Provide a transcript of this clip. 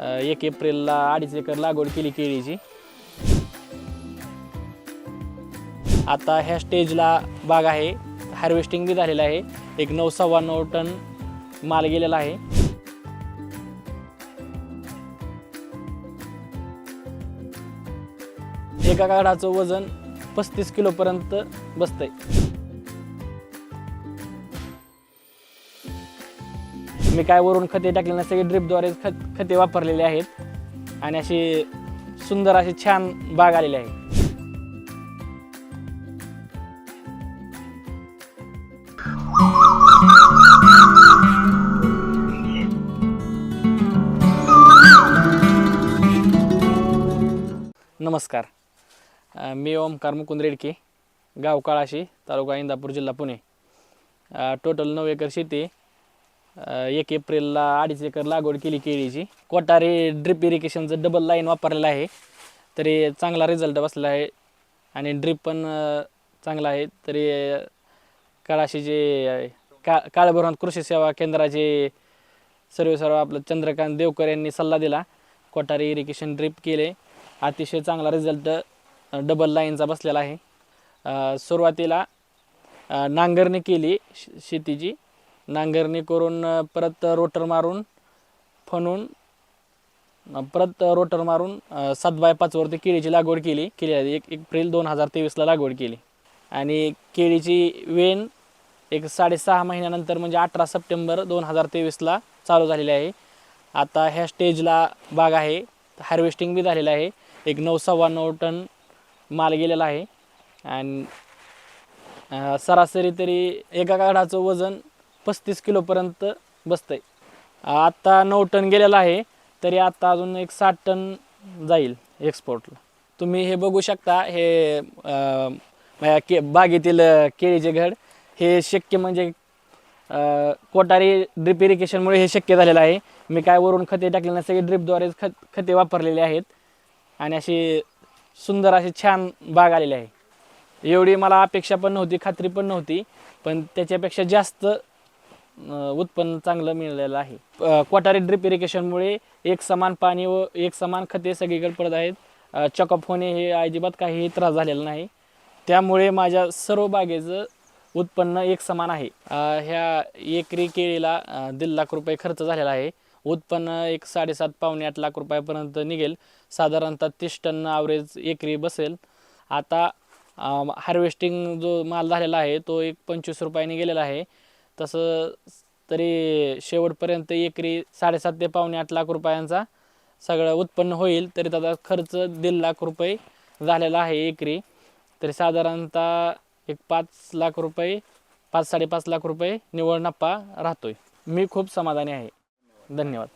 एक एप्रिलला अडीच एकर लागवड केली केळीची. आता ह्या स्टेजला बाग आहे हार्वेस्टिंग बी झालेलं आहे एक नऊ सव्वा नऊ टन माल गेलेला आहे. एका कागडाचं वजन पस्तीस किलोपर्यंत बसतंय. मी काय वरून खते टाकले नाही सगळे ड्रिपद्वारे खत खते वापरलेले आहेत. आणि अशी सुंदर अशी छान बाग आलेली आहे. नमस्कार. मी ओमकार मुकुंद रेडके गाव काळाशी तालुका इंदापूर जिल्हा पुणे. टोटल नऊ एकर शेती एक एप्रिलला अडीच एकर लागवड केली केळीची. कोटारे ड्रिप इरिगेशनचं डबल लाईन वापरलेलं आहे. तरी चांगला रिझल्ट बसला आहे. आणि ड्रिप पण चांगला आहे. तरी काळाशी जे का काळभोरांत कृषी सेवा केंद्राचे सर्व सर्व आपलं चंद्रकांत देवकर यांनी सल्ला दिला. कोटारी इरिगेशन ड्रिप केले. अतिशय चांगला रिझल्ट डबल लाईनचा बसलेला आहे. सुरुवातीला नांगरणी केली शेतीची. नांगरणी करून परत रोटर मारून फणून परत रोटर मारून सात बाय पाचवरती केळीची लागवड केली. केली आहे एक एप्रिल दोन हजार तेवीसला लागवड केली. आणि केळीची वेण एक साडेसहा महिन्यानंतर म्हणजे अठरा सप्टेंबर दोन हजार तेवीसला चालू झालेली आहे. आता ह्या स्टेजला बाग आहे हार्वेस्टिंग बी झालेलं आहे. एक नऊ सव्वा नऊ टन माल गेलेला आहे. आणि सरासरी तरी एका कागडाचं वजन पस्तीस किलोपर्यंत बसतंय. आत्ता नऊ टन गेलेलं आहे तरी आता अजून एक साठ टन जाईल एक्सपोर्टला तुम्ही हे बघू शकता हे माझ्या के बागेतील केळीचे घड हे शक्य म्हणजे कोटारी ड्रिप इरिगेशनमुळे हे शक्य झालेलं आहे. मी काय वरून खते टाकले नाही सगळे ड्रिपद्वारे खत खते वापरलेले आहेत. आणि अशी सुंदर अशी छान बाग आलेली आहे. एवढी मला अपेक्षा पण नव्हती खात्री पण नव्हती. पण त्याच्यापेक्षा जास्त उत्पन्न चांगलं मिळालेलं आहे. क्वाटारी ड्रिप इरिगेशनमुळे एक समान पाणी व एक समान खते सगळीकडे पडत आहेत. चकअप होणे हे अजिबात काहीही त्रास झालेला नाही. त्यामुळे माझ्या सर्व बागेचं उत्पन्न एक समान आहे. ह्या एकरी केळीला दीड लाख रुपये खर्च झालेला आहे. उत्पन्न एक साडेसात पावणे आठ लाख रुपयापर्यंत निघेल. साधारणतः तीस टन ॲव्हरेज एकरी बसेल. आता हार्वेस्टिंग जो माल झालेला आहे तो एक पंचवीस रुपयाने गेलेला आहे. तसं तरी शेवटपर्यंत एकरी साडेसात ते पावणे आठ लाख रुपयांचा सगळं उत्पन्न होईल तरी त्याचा खर्च दीड लाख रुपये झालेला आहे एकरी. तरी साधारणतः एक पाच लाख रुपये पाच साडेपाच लाख रुपये निव्वळ नफा राहतोय. मी खूप समाधानी आहे. धन्यवाद.